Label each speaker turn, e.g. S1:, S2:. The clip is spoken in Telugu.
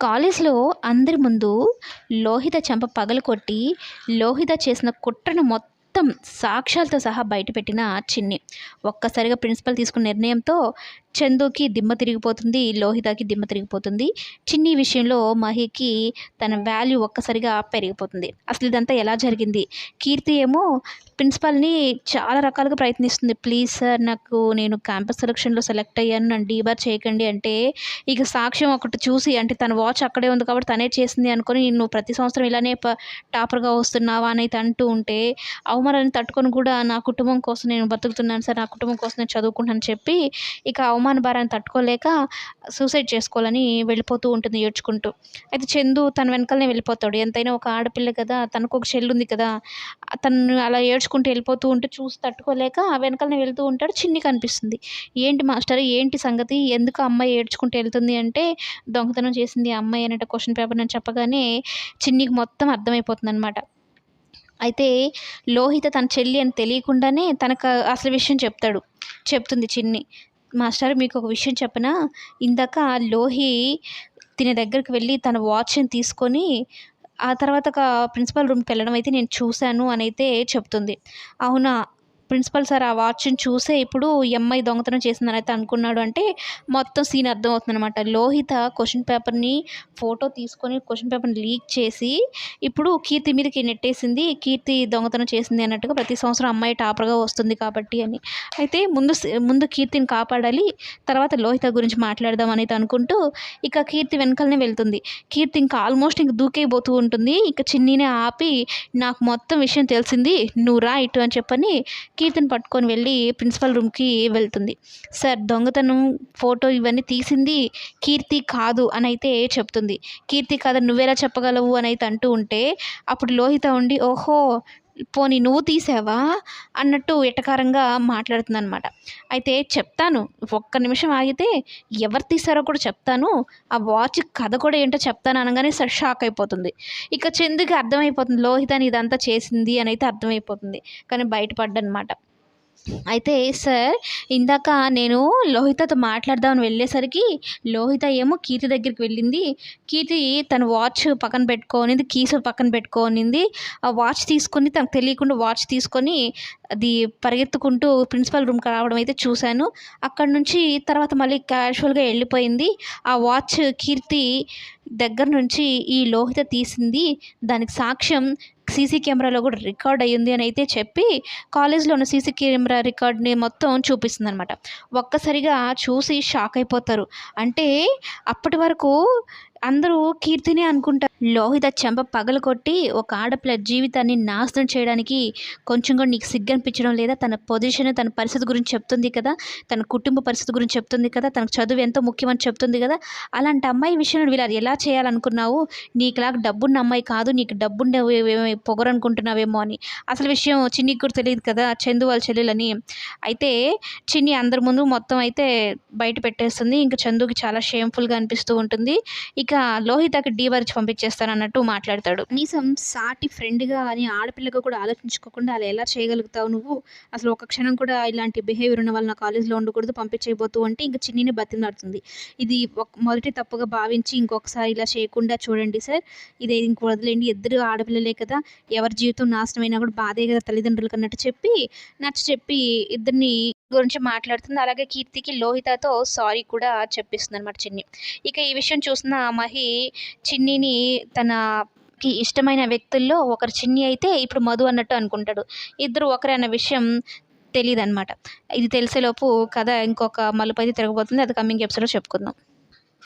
S1: కాలేజ్లో అందరి ముందు లోహిత చెంప పగలు కొట్టి లోహిత చేసిన కుట్రను మొత్తం సాక్ష్యాలతో సహా బయటపెట్టిన చిన్ని. ఒక్కసారిగా ప్రిన్సిపల్ తీసుకున్న నిర్ణయంతో చందుకి దిమ్మ తిరిగిపోతుంది లోహితకి దిమ్మ తిరిగిపోతుంది. చిన్ని విషయంలో మహికి తన వాల్యూ ఒక్కసారిగా పెరిగిపోతుంది. అసలు ఇదంతా ఎలా జరిగింది? కీర్తి ఏమో ప్రిన్సిపల్ని చాలా రకాలుగా ప్రయత్నిస్తుంది. ప్లీజ్ సార్ నాకు నేను క్యాంపస్ సెలక్షన్లో సెలెక్ట్ అయ్యాను. నన్ను డీబార్ చేయకండి. అంటే ఇక సాక్ష్యం ఒకటి చూసి అంటే తన వాచ్ అక్కడే ఉంది కాబట్టి తనే చేసింది అనుకొని నువ్వు ప్రతి సంవత్సరం ఇలానే టాపర్గా వస్తున్నావా? అని అంటూ ఉంటే అవమానాన్ని తట్టుకొని కూడా నా కుటుంబం కోసం నేను బతుకుతున్నాను సార్. నా కుటుంబం కోసం నేను చదువుకుంటాను చెప్పి ఇక అవమానం భారాన్ని తట్టుకోలేక సూసైడ్ చేసుకోవాలని వెళ్ళిపోతూ ఉంటుంది ఏడ్చుకుంటూ. అయితే చందు తన వెనకాలనే వెళ్ళిపోతాడు. ఎంతైనా ఒక ఆడపిల్ల కదా తనకు ఒక చెల్లి ఉంది కదా తను అలా ఏడ్చుకుంటూ వెళ్ళిపోతూ ఉంటే చూసి తట్టుకోలేక వెనకాలనే వెళ్తూ ఉంటాడు. చిన్ని కనిపిస్తుంది. ఏంటి మాస్టర్ ఏంటి సంగతి? ఎందుకు అమ్మాయి ఏడ్చుకుంటూ వెళ్తుంది అంటే దొంగతనం చేసింది ఆ అమ్మాయి అనేట క్వశ్చన్ పేపర్ నేను చెప్పగానే చిన్నికి మొత్తం అర్థమైపోతుంది అనమాట అయితే లోహిత తన చెల్లి అని తెలియకుండానే తనకు అసలు విషయం చెప్తాడు. చెప్తుంది చిన్ని. మాస్టర్ మీకు ఒక విషయం చెప్పనా? ఇందాక లోహి తిన దగ్గరికి వెళ్ళి తన వాచ్ని తీసుకొని ఆ తర్వాత ఒక ప్రిన్సిపల్ రూమ్కి వెళ్ళడం అయితే నేను చూశాను అని అయితే చెప్తుంది. అవునా? ప్రిన్సిపల్ సార్ ఆ వాచ్ని చూసే ఇప్పుడు ఈ అమ్మాయి దొంగతనం చేసిందని అయితే అనుకున్నాడు అంటే మొత్తం సీన్ అర్థమవుతుంది అనమాట లోహిత క్వశ్చన్ పేపర్ని ఫోటో తీసుకొని క్వశ్చన్ పేపర్ని లీక్ చేసి ఇప్పుడు కీర్తి మీదకి నెట్టేసింది కీర్తి దొంగతనం చేసింది అన్నట్టుగా ప్రతి సంవత్సరం అమ్మాయి టాపర్గా వస్తుంది కాబట్టి అని. అయితే ముందు ముందు కీర్తిని కాపాడాలి తర్వాత లోహిత గురించి మాట్లాడదాం అనేది అనుకుంటూ ఇక కీర్తి వెనకాలనే వెళ్తుంది. కీర్తి ఇంకా ఆల్మోస్ట్ ఇంక దూకైపోతూ ఉంటుంది. ఇక చిన్నీనే ఆపి నాకు మొత్తం విషయం తెలిసింది నువ్వు రా ఇటు అని చెప్పని కీర్తిని పట్టుకొని వెళ్ళి ప్రిన్సిపల్ రూమ్కి వెళ్తుంది. సార్ దొంగతనం ఫోటో ఇవన్నీ తీసింది కీర్తి కాదు అని అయితే చెప్తుంది. కీర్తి కాదని నువ్వెలా చెప్పగలవు అని అయితే అంటూ ఉంటే అప్పుడు లోహిత ఉండి ఓహో పోనీ నువ్వు తీసావా అన్నట్టు ఎటకారంగా మాట్లాడుతుంది అనమాట అయితే చెప్తాను ఒక్క నిమిషం ఆగితే ఎవరు తీసారో కూడా చెప్తాను ఆ వాచ్ కథ కూడా ఏంటో చెప్తాను అనగానే షాక్ అయిపోతుంది. ఇక చందుకి అర్థమైపోతుంది లోహితని ఇదంతా చేసింది అని అయితే అర్థమైపోతుంది కానీ బయటపడ్డనమాట. అయితే సార్ ఇందాక నేను లోహితతో మాట్లాడదామని వెళ్ళేసరికి లోహిత ఏమో కీర్తి దగ్గరికి వెళ్ళింది. కీర్తి తన వాచ్ పక్కన పెట్టుకోనింది కీస్ పక్కన పెట్టుకోనింది. ఆ వాచ్ తీసుకొని తనకు తెలియకుండా వాచ్ తీసుకొని అది పరిగెత్తుకుంటూ ప్రిన్సిపల్ రూమ్కి రావడం అయితే చూశాను. అక్కడ నుంచి తర్వాత మళ్ళీ క్యాజువల్గా వెళ్ళిపోయింది. ఆ వాచ్ కీర్తి దగ్గర నుంచి ఈ లోహిత తీసింది. దానికి సాక్ష్యం సీసీ కెమెరాలో కూడా రికార్డ్ అయ్యింది అని అయితే చెప్పి కాలేజ్లో ఉన్న సీసీ కెమెరా రికార్డ్ని మొత్తం చూపిస్తుంది అనమాట ఒక్కసారిగా చూసి షాక్ అయిపోతారు. అంటే అప్పటి వరకు అందరూ కీర్తిని అనుకుంటారు. లోహిత చెంప పగలు కొట్టి ఒక ఆడపిల్ల జీవితాన్ని నాశనం చేయడానికి కొంచెం కూడా నీకు సిగ్గనిపించడం లేదా తన పొజిషన్ తన పరిస్థితి గురించి చెప్తుంది కదా తన కుటుంబ పరిస్థితి గురించి చెప్తుంది కదా తనకు చదువు ఎంతో ముఖ్యమని చెప్తుంది కదా అలాంటి అమ్మాయి విషయంలో వీళ్ళు ఎలా చేయాలనుకున్నావు? నీకులాగా డబ్బున్న అమ్మాయి కాదు నీకు డబ్బున్న పొగరనుకుంటున్నావేమో అని. అసలు విషయం చిన్నికి కూడా తెలియదు కదా చందు వాళ్ళ చెల్లెలని. అయితే చిన్ని అందరి ముందు మొత్తం అయితే బయట పెట్టేస్తుంది. ఇంకా చందుకి చాలా షేమ్ఫుల్గా అనిపిస్తూ ఉంటుంది. ఇక లోహితకి డీవరిచి పంపించేస్తాను అన్నట్టు మాట్లాడతాడు. కనీసం సాటి ఫ్రెండ్గా అని ఆడపిల్లగా కూడా ఆలోచించుకోకుండా అలా ఎలా చేయగలుగుతావు నువ్వు? అసలు ఒక క్షణం కూడా ఇలాంటి బిహేవియర్ ఉన్న వాళ్ళ నా కాలేజ్లో ఉండకూడదు పంపించేయబోతూ అంటే ఇంకా చిన్నిని బతిలాడుతుంది ఇది ఒక మొదటి తప్పుగా భావించి ఇంకొకసారి ఇలా చేయకుండా చూడండి సార్. ఇది ఇంక వదిలేండి ఇద్దరు ఆడపిల్లలే కదా. ఎవరి జీవితం నాశనమైనా కూడా బాధే కదా తల్లిదండ్రులకు అన్నట్టు చెప్పి నచ్చ చెప్పి ఇద్దరిని గురించి మాట్లాడుతుంది. అలాగే కీర్తికి లోహితతో సారీ కూడా చెప్పిస్తుంది అనమాట చిన్ని. ఇక ఈ విషయం చూసిన మహి చిన్నిని తన కి ఇష్టమైన వ్యక్తుల్లో ఒకరు చిన్ని అయితే ఇప్పుడు మధు అన్నట్టు అనుకుంటాడు. ఇద్దరు ఒకరే అన్న విషయం తెలియదు అనమాట ఇది తెలిసేలోపు కథ ఇంకొక మలుపు అయితే తిరగబోతుంది. అది కమింగ్ ఎపిసోడ్లో చెప్పుకుందాం.